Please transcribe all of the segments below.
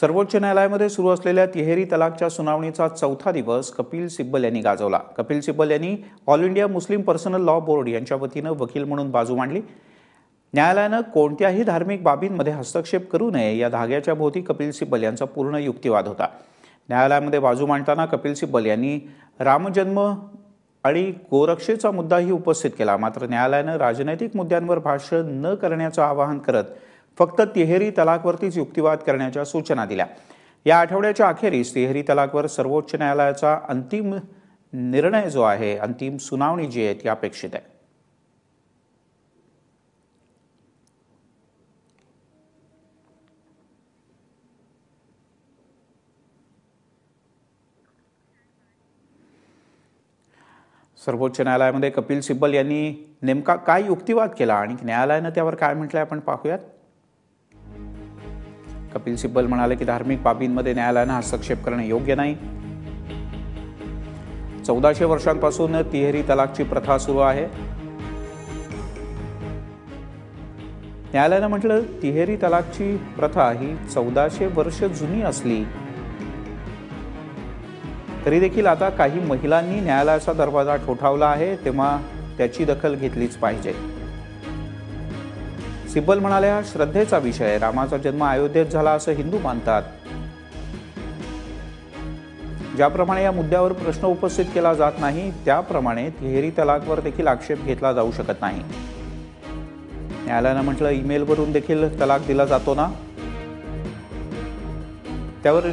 सर्वोच्च न्यायालयामध्ये सुरू असलेल्या तिहेरी तलाकच्या सुनावणीचा चौथा दिवस कपिल सिब्बल यांनी गाजवला. कपिल सिब्बल यांनी all India Muslim personal law board यांच्या वतीनं वकील म्हणून बाजू मांडली. न्यायालयानं कोणत्याही धार्मिक बाबींमध्ये हस्तक्षेप करू नये या धाग्याच्या भोवती कपिल सिब्बल यांचा पूर्ण युक्तिवाद होता. न्यायालयामध्ये बाजू मांडताना कपिल सिब्बल यांनी रामजन्म आणि गोरक्षेचा मुद्दाही उपस्थित केला. मात्र न्यायालयानं राजनैतिक मुद्द्यांवर भाष्य न करण्याचं आवाहन करत फक्त तिहेरी तलाकवरतीच युक्तिवाद करण्याच्या सूचना दिल्या. या आठवड्याच्या अखेरीस तिहेरी तलाकवर सर्वोच्च न्यायालयाचा अंतिम निर्णय जो आहे अंतिम सुनावणी जी आहे ती अपेक्षित आहे. सर्वोच्च न्यायालयामध्ये कपिल सिब्बल यांनी नेमका काय युक्तिवाद केला आणि न्यायालयानं त्यावर काय म्हटलंय आपण पाहूयात. कपिल सिब्बल म्हणाले की धार्मिक बाबींमध्ये न्यायालयानं हस्तक्षेप करणे योग्य नाही. चौदाशे वर्षांपासून तिहेरी तलाकची प्रथा सुरू आहे. न्यायालयानं म्हटलं तिहेरी तलाकची प्रथा ही चौदाशे वर्ष जुनी असली तरी देखील आता काही महिलांनी न्यायालयाचा दरवाजा ठोठावला आहे तेव्हा त्याची दखल घेतलीच पाहिजे. सिब्बल म्हणाल्या श्रद्धेचा विषय रामाचा जन्म अयोध्येत झाला असं हिंदू मानतात. ज्याप्रमाणे या मुद्द्यावर प्रश्न उपस्थित केला जात नाही त्याप्रमाणे तिहेरी तलाकवर देखील आक्षेप घेतला जाऊ शकत नाही. न्यायालयानं म्हटलं ईमेलवरून देखील तलाक दिला जातो ना? त्यावर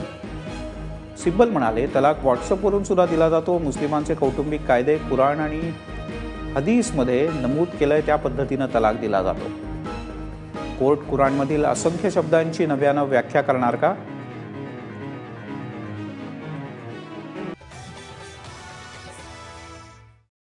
सिब्बल म्हणाले तलाक व्हॉट्सअपवरून सुद्धा दिला जातो. मुस्लिमांचे कौटुंबिक कायदे कुराण आणि हदीसमध्ये नमूद केलंय त्या पद्धतीनं तलाक दिला जातो. कोर्ट कुराणमधील असंख्य शब्दांची नव्यानं व्याख्या करणार का?